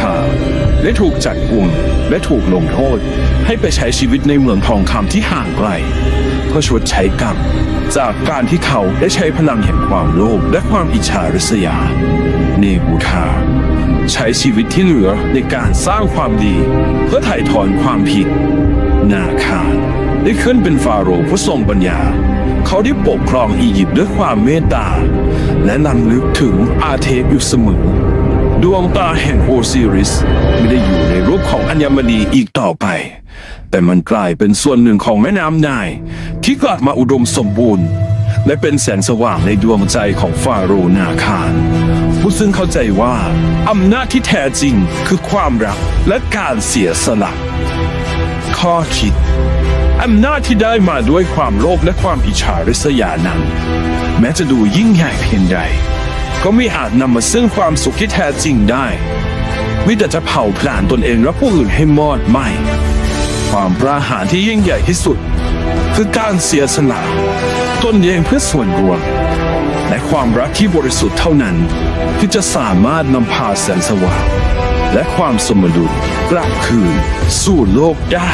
ทาและถูกจัดกุมและถูกลงโทษ ให้ไปใช้ชีวิตในเมืองทองคำที่ห่างไกลเพื่อชดใช้กรรม จากการที่เขาได้ใช้พลังแห่งความโลภและความอิจฉาริษยา เนบูทา ใช้ชีวิตที่เหลือในการสร้างความดี เพื่อไถ่ถอนความผิด นาคานได้ขึ้นเป็นฟาโรห์ผู้ทรงปัญญา เขาได้ปกครองอียิปต์ด้วยความเมตตา และนำลึกถึงอาเทปอยู่เสมอ ดวงตาแห่งโอซิริสไม่ได้อยู่ในรูปของอัญมณีอีกต่อไป แต่มันกลายเป็นส่วนหนึ่งของแม่น้ำนาย ที่กลับมาอุดมสมบูรณ์ และเป็นแสงสว่างในดวงใจของฟาโรห์นาคานผู้ซึ่งเข้าใจว่าอำนาจที่แท้จริงคือความรักและการเสียสละข้อคิดอำนาจที่ได้มาด้วยความโลภและความอิจฉาริษยานั้น แม้จะดูยิ่งใหญ่เพียงใด ก็ไม่อาจนำมาซึ่งความสุขที่แท้จริงได้วิแต่จะเผาผลาญตนเองและผู้อื่นให้มอดไหมความปราหารที่ยิ่งใหญ่ที่สุด คือการเสียสละตนเองเพื่อส่วนรวม และความรักที่บริสุทธิ์เท่านั้น ที่จะสามารถนำพาแสงสว่างและความสมดุลกลับคืนสู่โลกได้